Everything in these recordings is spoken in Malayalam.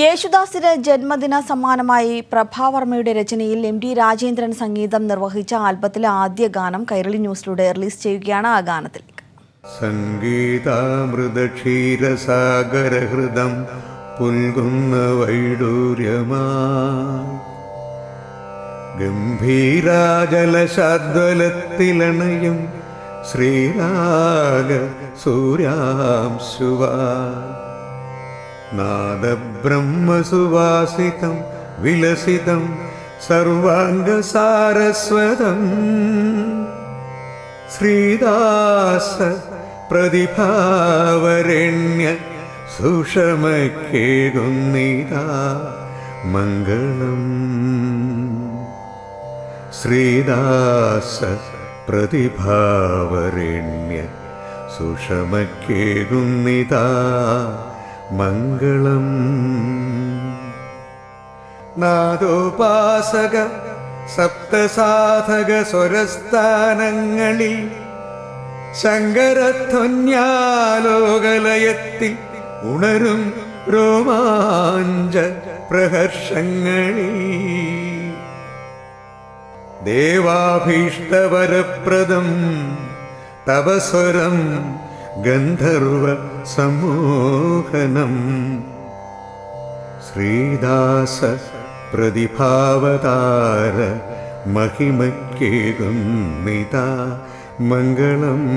യേശുദാസിന് ജന്മദിന സമ്മാനമായി പ്രഭാവർമ്മയുടെ രചനയിൽ എം ഡി രാജേന്ദ്രൻ സംഗീതം നിർവഹിച്ച ആൽബത്തിലെ ആദ്യ ഗാനം കൈരളി ന്യൂസിലൂടെ റിലീസ് ചെയ്യുകയാണ് ആ ഗാനത്തിലേക്ക്. സംഗീതാമൃതക്ഷീരസാഗരഹൃദം പുൽകുന്ന വൈഡൂര്യമാ. ഗംഭീരാജലശാദ്വലത്തിലണയും ശ്രീരാഗ സൂര്യാംശുവാ നാദബ്രഹ്മസുവാസിതം വിലസിതം സർവാംഗസാരസ്വതം. ശ്രീദാസ പ്രതിഭാവരണ്യ സുഷമക്കേകുന്നിതാ മംഗളം. ശ്രീദാസ പ്രതിഭാവരണ്യ സുഷമക്കേകുന്നിതാ മംഗളം. നാദോപാസക സപ്തസാധക സ്വരസ്ഥാനങ്ങളിൽ ശങ്കരധ്വന്യാലോകലയത്തിൽ ഉണരും രോമാഞ്ച പ്രഹർഷങ്ങളിൽ ദേവാഭീഷ്ടവരപ്രദം തപസ്വരം ഗന്ധർവ സമോഹനം. ശ്രീദാസ പ്രതിഭാവതാര മഹിമക്കേകുന്നിതാ മംഗളം.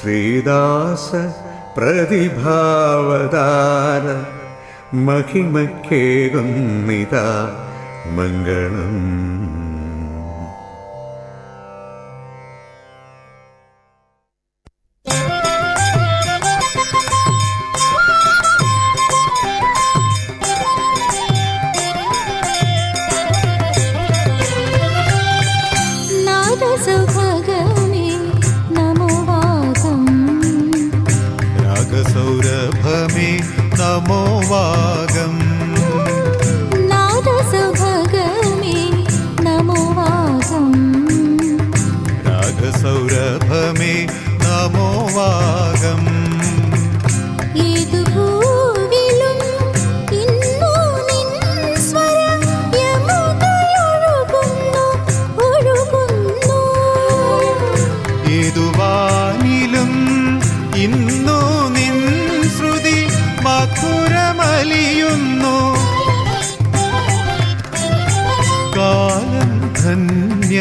ശ്രീദാസ പ്രതിഭാവതാര മഹിമക്കേകുന്നിതാ മംഗളം. me namorar.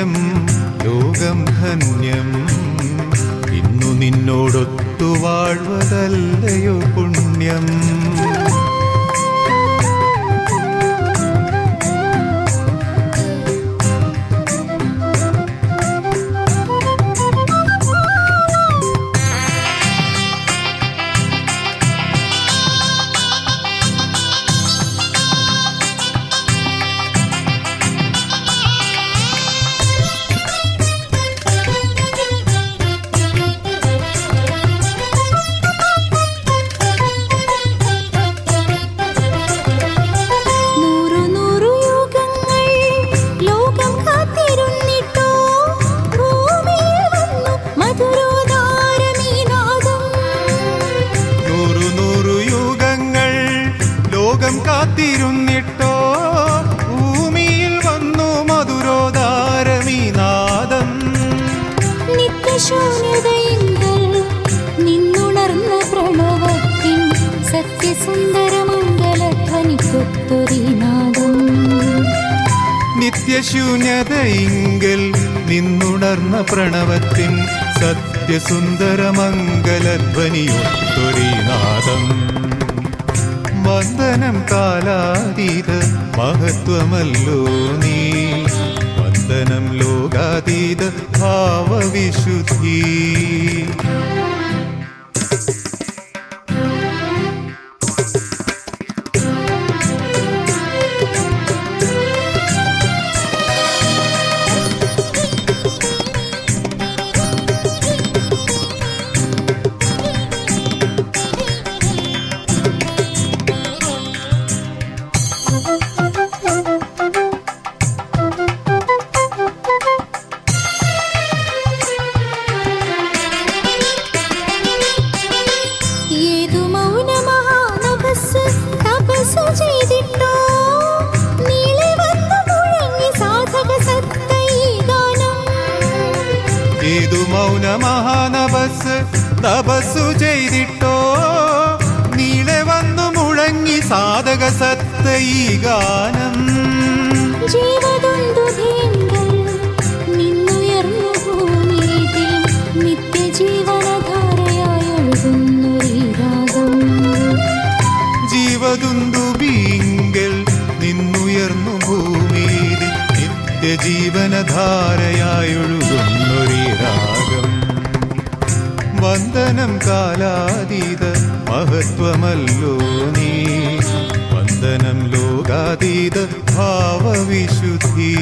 ധന്യം ലോകം ധന്യം. ഇന്നു നിന്നോടൊത്തു വാഴ്വതല്ലയോ പുണ്യം. നിത്യശൂന്യതയിങ്കൽ നിന്നുണർന്ന പ്രണവത്തിൻ സത്യസുന്ദരമംഗലധ്വനിക്കൊത്തൊരീനാദം നിത്യശൂന്യതയിങ്കൽ നിന്നുണർന്ന പ്രണവത്തിൻ വന്ദനം കാലാതീത മഹത്വമല്ലോ നീ. വന്ദനം ലോകാതീത ഭാവവിശുദ്ധി. മഹാനബസ് തപസ്സു ചെയ്തിട്ടോ? നീളെ വന്നു മുഴങ്ങി സാധക സത്ത ഈ ഗാനം ജീവതുന്തു ഭീങ്കൽ നിന്നുയർന്നു ഭൂമിയിൽ ഭൂമിയിൽ നിത്യജീവനധാരയായൊഴുകുന്നൊരീ രാഗം വന്ദനം കാലാതീത മഹത്വമല്ലോ നീ. വന്ദനം ലോകാതീത ഭാവവിശുദ്ധി.